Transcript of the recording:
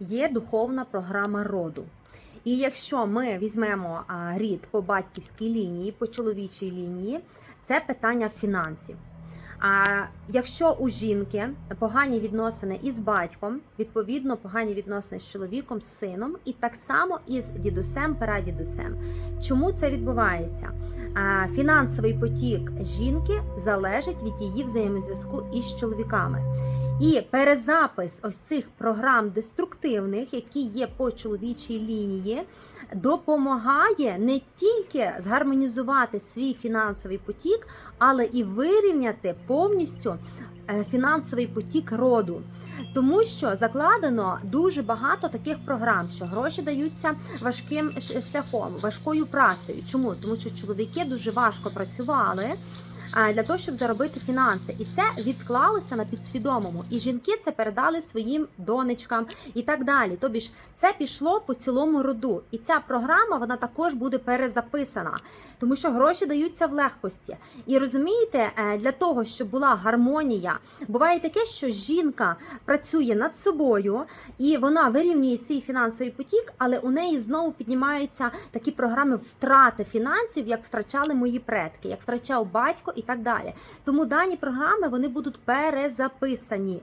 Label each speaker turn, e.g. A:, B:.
A: є духовна програма роду. І якщо ми візьмемо рід по батьківській лінії, по чоловічій лінії, це питання фінансів. А якщо у жінки погані відносини із батьком, відповідно погані відносини з чоловіком, з сином, і так само із дідусем, прадідусем. Чому це відбувається? Фінансовий потік жінки залежить від її взаємозв'язку із чоловіками. І перезапис ось цих програм деструктивних, які є по чоловічій лінії, допомагає не тільки згармонізувати свій фінансовий потік, але і вирівняти повністю е, фінансовий потік роду. Тому що закладено дуже багато таких програм, що гроші даються важким шляхом, важкою працею. Чому? Тому що чоловіки дуже важко працювали для того, щоб заробити фінанси, і це відклалося на підсвідомому. І жінки це передали своїм донечкам і так далі. Тобі ж це пішло по цілому роду. І ця програма вона також буде перезаписана, тому що гроші даються в легкості. І розумієте, е, для того, щоб була гармонія, буває таке, що жінка працює над собою і вона вирівнює свій фінансовий потік, але у неї знову піднімаються такі програми втрати фінансів, як втрачали мої предки, як втрачав батько і так далі. Тому дані програми вони будуть перезаписані.